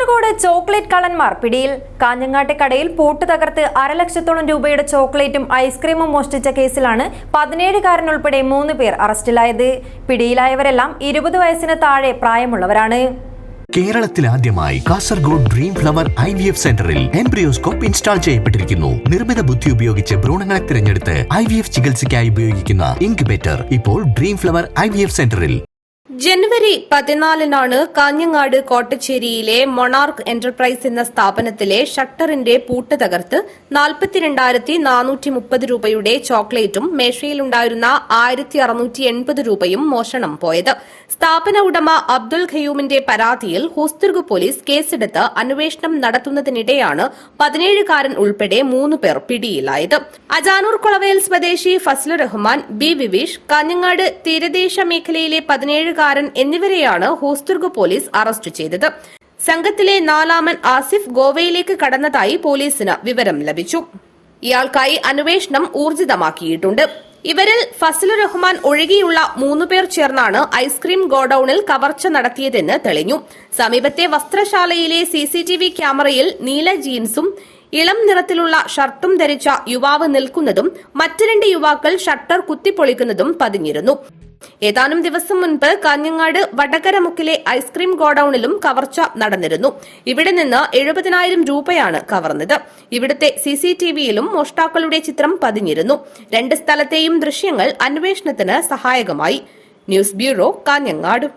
Kasaragod chocolate കള്ളന്മാർ പിടിയിൽ. കാഞ്ഞങ്ങാട്ടെ കടയിൽ പൂട്ട് തകർത്ത് അരലക്ഷത്തോളം രൂപയുടെ ചോക്ലേറ്റും ഐസ്ക്രീമും മോഷ്ടിച്ച കേസിലാണ് പതിനേഴുകാരനുൾപ്പെടെ മൂന്ന് പേർ അറസ്റ്റിലായത്. പിടിയിലായവരെല്ലാം ഇരുപത് വയസ്സിന് താഴെ പ്രായമുള്ളവരാണ്. കേരളത്തിൽ ആദ്യമായി Kasaragod dream flower I V F സെന്ററിൽ എംബ്രിയോസ്കോപ്പ് ഇൻസ്റ്റാൾ ചെയ്യപ്പെട്ടിരിക്കുന്നു. നിർമ്മിത ബുദ്ധി ഉപയോഗിച്ച് ഭ്രൂണങ്ങളെ തിരഞ്ഞെടുത്ത് ഐ വി എഫ് ചികിത്സയ്ക്കായി ഉപയോഗിക്കുന്ന ഇൻക്യുബേറ്റർ ഇപ്പോൾ dream flower I V F സെന്ററിൽ. ജനുവരി പതിനാലിനാണ് കാഞ്ഞങ്ങാട് കോട്ടച്ചേരിയിലെ മൊണാർക്ക് എന്റർപ്രൈസ് എന്ന സ്ഥാപനത്തിലെ ഷട്ടറിന്റെ പൂട്ട് തകർത്ത് നാൽപ്പത്തിരണ്ടായിരത്തി നാനൂറ്റി മുപ്പത് രൂപയുടെ ചോക്ലേറ്റും മേശയിലുണ്ടായിരുന്ന ആയിരത്തി അറുന്നൂറ്റി എൺപത് രൂപയും മോഷണം പോയത്. സ്ഥാപന ഉടമ അബ്ദുൽ ഖയൂമിന്റെ പരാതിയിൽ ഹോസ്തുർഗ് പോലീസ് കേസെടുത്ത് അന്വേഷണം നടത്തുന്നതിനിടെയാണ് പതിനേഴുകാരൻ ഉൾപ്പെടെ മൂന്ന് പേർ പിടിയിലായത്. അജാനൂർ കുളവയൽ സ്വദേശി ഫസ്ലുർ റഹ്മാൻ ബി വിവീഷ് കാഞ്ഞങ്ങാട് തീരദേശ മേഖലയിലെ പതിനേഴുകാരൻ എന്നിവരെയാണ് ഹോസ്ദുർഗ് പോലീസ് അറസ്റ്റ് ചെയ്തത്. സംഘത്തിലെ നാലാമൻ ആസിഫ് ഗോവയിലേക്ക് കടന്നതായി പോലീസിന് വിവരം ലഭിച്ചു. ഇയാൾക്കായി അന്വേഷണം ഊർജിതമാക്കിയിട്ടുണ്ട്. ഇവരിൽ ഫസൽ റഹ്മാൻ ഒഴികെയുള്ള മൂന്നുപേർ ചേർന്നാണ് ഐസ്ക്രീം ഗോഡൌണിൽ കവർച്ച നടത്തിയതെന്ന് തെളിഞ്ഞു. സമീപത്തെ വസ്ത്രശാലയിലെ സിസിടിവി ക്യാമറയിൽ നീല ജീൻസും ഇളം നിറത്തിലുള്ള ഷർട്ടും ധരിച്ച യുവാവ് നിൽക്കുന്നതും മറ്റു രണ്ട് യുവാക്കൾ ഷട്ടർ കുത്തിപ്പൊളിക്കുന്നതും പതിഞ്ഞിരുന്നു. ഏതാനും ദിവസം മുൻപ് കാഞ്ഞങ്ങാട് വടകരമുക്കിലെ ഐസ്ക്രീം ഗോഡൌണിലും കവർച്ച നടന്നിരുന്നു. ഇവിടെ നിന്ന് എഴുപതിനായിരം രൂപയാണ് കവർന്നത്. ഇവിടുത്തെ സിസിടിവിയിലും മോഷ്ടാക്കളുടെ ചിത്രം പതിഞ്ഞിരുന്നു. രണ്ട് സ്ഥലത്തെയും ദൃശ്യങ്ങൾ അന്വേഷണത്തിന് സഹായകമായി. News bureau Kanhangad.